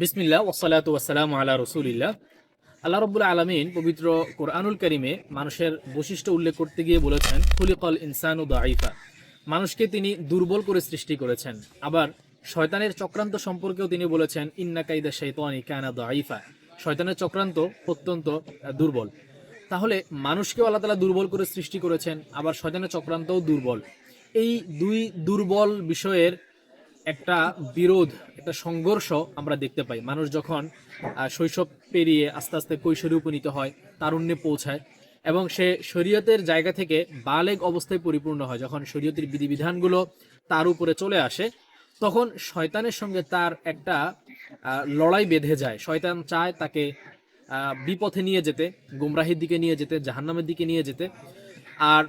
বিসমিল্লাহ ওসালাত ওয়াসালাম আলা রসুলিল্লাহ। আল্লাহ রব্বুল আলমিন পবিত্র কোরআনুল করিমে মানুষের বৈশিষ্ট্য উল্লেখ করতে গিয়ে বলেছেন, খুলিকল ইনসান ও দাইফা মানুষকে তিনি দুর্বল করে সৃষ্টি করেছেন। আবার শয়তানের চক্রান্ত সম্পর্কেও তিনি বলেছেন, ইন্না কাইদা শৈতানি কানা দাইফা শয়তানের চক্রান্ত অত্যন্ত দুর্বল। তাহলে মানুষকেও আল্লাহ তালা দুর্বল করে সৃষ্টি করেছেন, আবার শয়তানের চক্রান্তও দুর্বল। এই দুই দুর্বল বিষয়ের একটা বিরোধ, একটা সংঘর্ষ আমরা দেখতে পাই। মানুষ যখন শৈশব পেরিয়ে আস্তে আস্তে কৈশোরে উপনীত হয়, তারুণ্যে পৌঁছায় এবং সে শরীয়তের জায়গা থেকে বালেগ অবস্থায় পরিপূর্ণ হয়। যখন শরীয়তের বিধিবিধানগুলো তার উপরে চলে আসে, তখন শয়তানের সঙ্গে তার একটা লড়াই বেঁধে যায়। শয়তান চায় তাকে বিপথে নিয়ে যেতে, গুমরাহির দিকে নিয়ে যেতে, জাহান্নামের দিকে নিয়ে যেতে। আর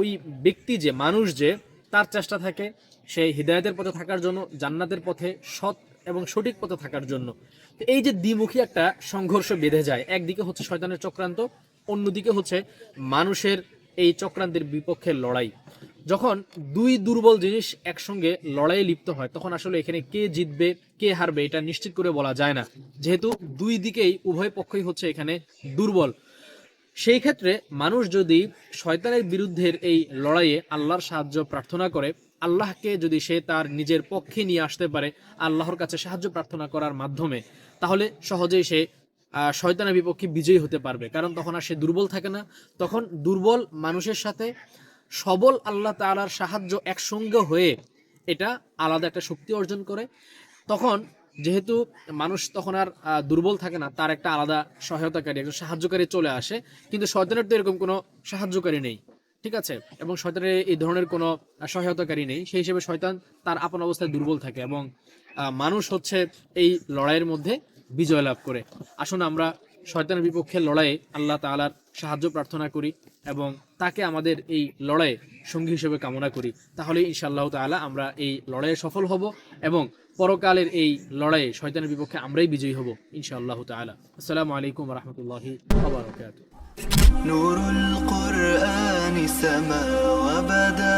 ওই ব্যক্তি যে, মানুষ যে, তার চেষ্টা থাকে সেই হৃদায়তের পথে থাকার জন্য, জান্নাতের পথে সৎ এবং সঠিক পথে থাকার জন্য। তো এই যে দ্বিমুখী একটা সংঘর্ষ বেঁধে যায়, একদিকে হচ্ছে শয়তানের চক্রান্ত, অন্যদিকে হচ্ছে মানুষের এই চক্রান্তের বিপক্ষে লড়াই। যখন দুই দুর্বল জিনিস একসঙ্গে লড়াইয়ে লিপ্ত হয়, তখন আসলে এখানে কে জিতবে, কে হারবে এটা নিশ্চিত করে বলা যায় না। যেহেতু দুই দিকেই, উভয় পক্ষই হচ্ছে এখানে দুর্বল। সেই ক্ষেত্রে মানুষ যদি শয়তানের বিরুদ্ধের এই লড়াইয়ে আল্লাহর সাহায্য প্রার্থনা করে আল্লাহকে যদি সে তার নিজের পক্ষে নিয়ে আসতে পারে, আল্লাহর কাছে সাহায্য প্রার্থনা করার মাধ্যমে, তাহলে সহজেই সে শয়তানের বিপক্ষে বিজয়ী হতে পারবে। কারণ তখন আর সে দুর্বল থাকে না। তখন দুর্বল মানুষের সাথে সবল আল্লাহ তাআলার সাহায্য একসঙ্গে হয়ে এটা আলাদা একটা শক্তি অর্জন করে। তখন যেহেতু মানুষ তখন আর দুর্বল থাকে না, তার একটা আলাদা সহায়তাকারী, একজন সাহায্যকারী চলে আসে। কিন্তু শয়তানের তো এরকম কোনো সাহায্যকারী নেই। ঠিক আছে? এবং শয়তানের এই ধরনের কোনো সহায়তাকারী নেই। সেই হিসেবে শয়তান তার আপন অবস্থায় দুর্বল থাকে এবং মানুষ হচ্ছে এই লড়াইয়ের মধ্যে বিজয় লাভ করে। আসুন আমরা শয়তানের বিপক্ষে লড়াইয়ে আল্লাহ তালার সাহায্য প্রার্থনা করি এবং তাকে আমাদের এই লড়াইয়ে সঙ্গী হিসেবে কামনা করি। তাহলে ইনশাআল্লাহ তালা আমরা এই লড়াইয়ে সফল হব এবং পরকালের এই লড়াইয়ে শয়তানের বিপক্ষে আমরাই বিজয়ী হব ইনশাআল্লাহ তালা আসসালামু আলাইকুম রহমতুল্লাহি আবরকাত سما وبدا